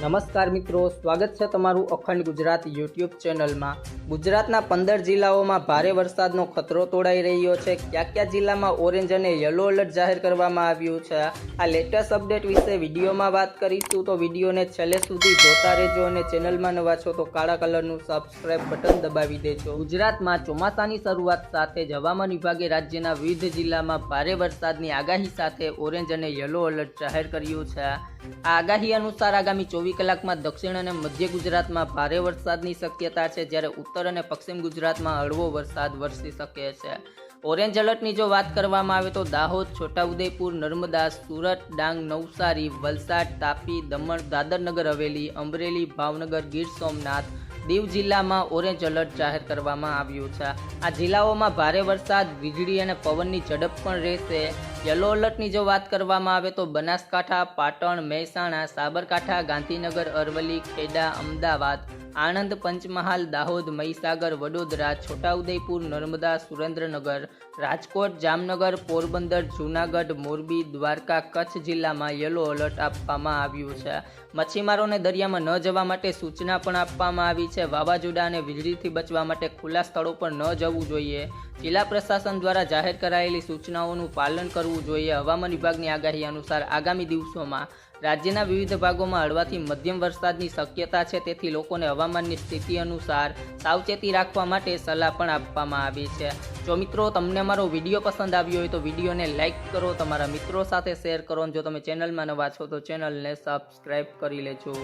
નમસ્કાર મિત્રો, સ્વાગત છે તમારું અખંડ ગુજરાત યુટ્યુબ ચેનલમાં. ગુજરાતના પંદર જિલ્લાઓમાં ભારે વરસાદનો ખતરો તોડાઈ રહ્યો છે. કયા કયા જિલ્લામાં ઓરેન્જ અને યલો એલર્ટ જાહેર કરવામાં આવ્યું છે? આ લેટેસ્ટ અપડેટ વિશે વિડીયોમાં વાત કરીશું તો વિડીયોને છેલ્લે સુધી જોતા રહેજો અને ચેનલમાં નવા છો તો કાળા કલરનું સબસ્ક્રાઇબ બટન દબાવી દેજો. ગુજરાતમાં ચોમાસાની શરૂઆત સાથે જ હવામાન વિભાગે રાજ્યના વિવિધ જિલ્લામાં ભારે વરસાદની આગાહી સાથે ઓરેન્જ અને યલો એલર્ટ જાહેર કર્યું છે. આ આગાહી અનુસાર આગામી ચોવીસ કલાકમાં દક્ષિણ અને મધ્ય ગુજરાતમાં ભારે વરસાદની શક્યતા છે, જ્યારે ઉત્તર અને પશ્ચિમ ગુજરાતમાં હળવો વરસાદ વરસી શકે છે. ઓરેન્જ એલર્ટની જો વાત કરવામાં આવે તો દાહોદ, છોટાઉદેપુર, નર્મદા, સુરત, ડાંગ, નવસારી, વલસાડ, તાપી, દમણ, દાદરનગર, હવેલી, અમરેલી, ભાવનગર, ગીર સોમનાથ દીવ જિલ્લામાં ઓરેન્જ એલર્ટ જાહેર કરવામાં આવ્યું છે. આ જિલ્લાઓમાં ભારે વરસાદ, વીજળી અને પવનની ઝડપ પણ રહેશે. યલો અલર્ટની જો વાત કરવામાં આવે તો બનાસકાંઠા, પાટણ, મહેસાણા, સાબરકાંઠા, ગાંધીનગર, અરવલ્લી, ખેડા, અમદાવાદ આણંદ પંચમહાલ, દાહોદ, મહીસાગર, વડોદરા, છોટાઉદેપુર, નર્મદા, સુરેન્દ્રનગર, રાજકોટ, જામનગર, પોરબંદર, જૂનાગઢ, મોરબી, દ્વારકા, કચ્છ જિલ્લામાં યલો એલર્ટ આપવામાં આવ્યું છે. મચ્છીમારોને દરિયામાં ન જવા માટે સૂચના પણ આપવામાં આવી છે. વાવાઝોડા અને વીજળીથી બચવા માટે ખુલ્લા સ્થળો પર ન જવું જોઈએ. જિલ્લા પ્રશાસન દ્વારા જાહેર કરાયેલી સૂચનાઓનું પાલન કરવું જોઈએ. હવામાન વિભાગની આગાહી અનુસાર આગામી દિવસોમાં રાજ્યના વિવિધ ભાગોમાં હળવાથી મધ્યમ વરસાદની શક્યતા છે. તેથી લોકોને હવામાનની સ્થિતિ અનુસાર સાવચેતી રાખવા માટે સલાહ પણ આપવામાં આવી છે. જો મિત્રો તમને મારો વીડિયો પસંદ આવ્યો હોય તો વિડીયોને લાઇક કરો, તમારા મિત્રો સાથે શેર કરો જો તમે ચેનલમાં નવા છો તો ચેનલને સબસ્ક્રાઈબ કરી લેજો.